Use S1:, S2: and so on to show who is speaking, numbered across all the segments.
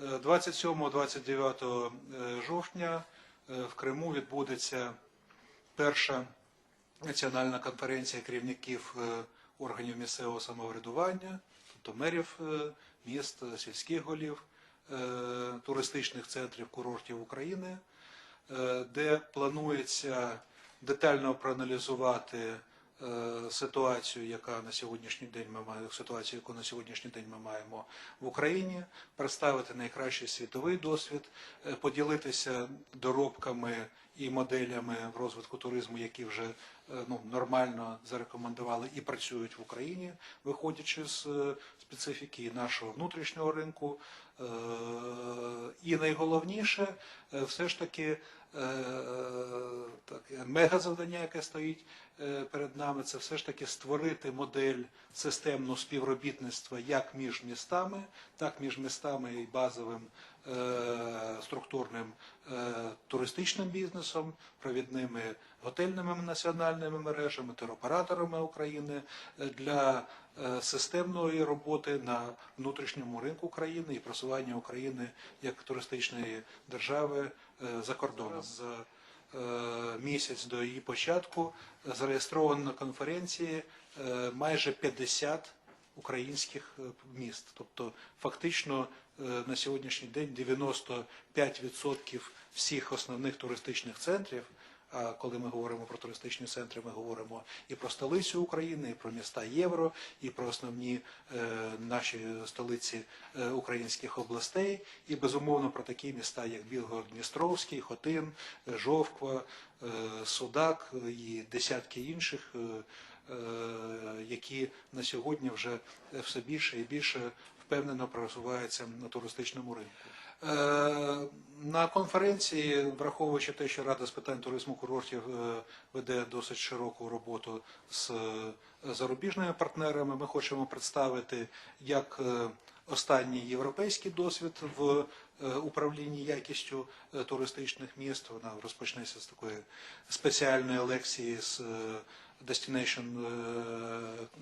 S1: 27-29 жовтня е, в Криму відбудеться перша національна конференція керівників е, органів місцевого самоврядування, тобто мерів е, міст, е, сільських голів, е, туристичних центрів, курортів України, е, де планується детально проаналізувати е, ситуацію, яка на сьогоднішній день ми маємо, ситуацію, яку на сьогоднішній день ми маємо в Україні, представити найкращий світовий досвід, е, поділитися доробками і моделями в розвитку туризму, які вже е, ну, нормально зарекомендували і працюють в Україні, виходячи з е, специфіки нашого внутрішнього ринку. Е, І найголовніше, е, все ж таки, е, так, мега завдання, яке стоїть е, перед нами, це все ж таки створити модель системного співробітництва як між містами, так між містами і базовим структурним е, туристичним бізнесом, провідними готельними національними мережами, туроператорами України е, для е, системної роботи на внутрішньому ринку України і просування України як туристичної держави е, за кордоном. За е, місяць до її початку зареєстровано на конференції е, майже 50 українських е, міст. Тобто, фактично е, на сьогоднішній день 95% всіх основних туристичних центрів. А коли ми говоримо про туристичні центри, ми говоримо і про столицю України, і про міста Євро, і про основні е, наші столиці е, українських областей, і безумовно про такі міста, як Білгород-Дністровський, Хотин, е, Жовква, е, Судак і десятки інших. е, які на сьогодні вже все більше і більше впевнено просуваються на туристичному ринку. Е, На конференції, враховуючи те, що Рада з питань туризму курортів е, веде досить широку роботу з е, зарубіжними партнерами, ми хочемо представити як е, останній європейський досвід в е, управлінні якістю е, туристичних міст. Вона розпочнеться з такої спеціальної лекції з е, Destination е,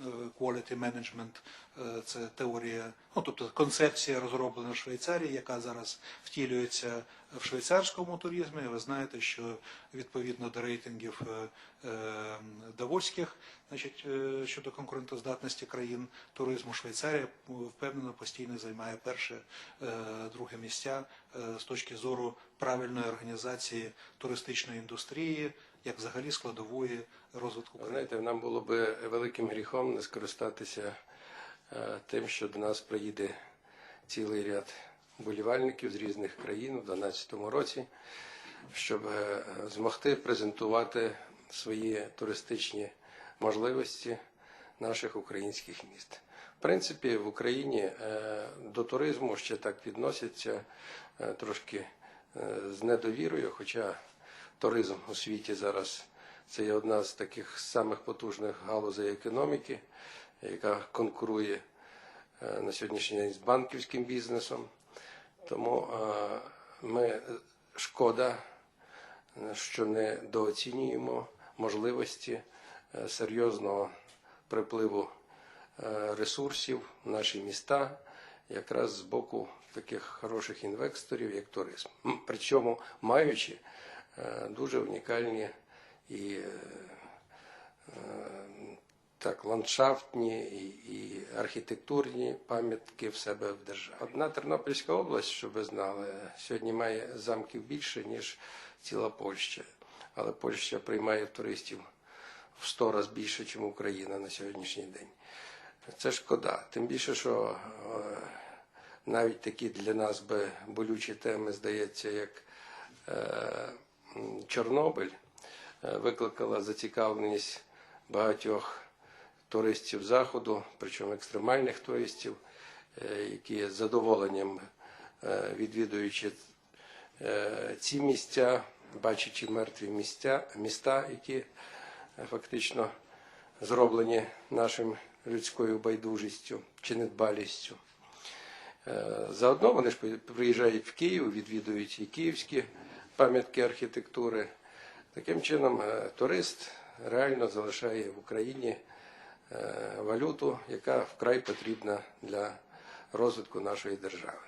S1: е, Quality Management. Е, Це теорія, ну тобто концепція розроблена в Швейцарії, яка зараз втілюється в швейцарському туризмі. Ви знаєте, що відповідно до рейтингів е, е, Давоських, значить, е, щодо конкурентоздатності країн туризму, Швейцарія е, впевнено постійно займає перше, е, друге місця е, з точки зору правильної організації туристичної індустрії, як взагалі складової розвитку
S2: Ви
S1: країни.
S2: Знаєте, нам було би великим гріхом не скористатися е, тим, що до нас приїде цілий ряд болівальників з різних країн у 2012 році, щоб е, змогти презентувати свої туристичні можливості наших українських міст. В принципі, в Україні е, до туризму ще так відносяться е, трошки е, з недовірою, хоча туризм у світі зараз це є одна з таких самих потужних галузей економіки, яка конкурує на сьогоднішній день з банківським бізнесом. Тому ми шкода, що не дооцінюємо можливості серйозного припливу е, ресурсів в наші міста, якраз з боку таких хороших інвесторів, як туризм. Причому маючи е, дуже унікальні і е, так, ландшафтні і, і архітектурні пам'ятки в себе в державі. Одна Тернопільська область, щоб ви знали, сьогодні має замків більше, ніж ціла Польща. Але Польща приймає туристів в 100 разів більше, ніж Україна на сьогоднішній день. Це шкода. Тим більше, що е, навіть такі для нас би болючі теми, здається, як е, Чорнобиль, е, викликала зацікавленість багатьох туристів заходу, причому екстремальних туристів, які з задоволенням відвідуючи ці місця, бачачи мертві місця, міста, які фактично зроблені нашим людською байдужістю чи недбалістю. Е, Заодно вони ж приїжджають в Київ, відвідують і київські пам'ятки архітектури. Таким чином, е, турист реально залишає в Україні е, валюту, яка вкрай потрібна для розвитку нашої держави.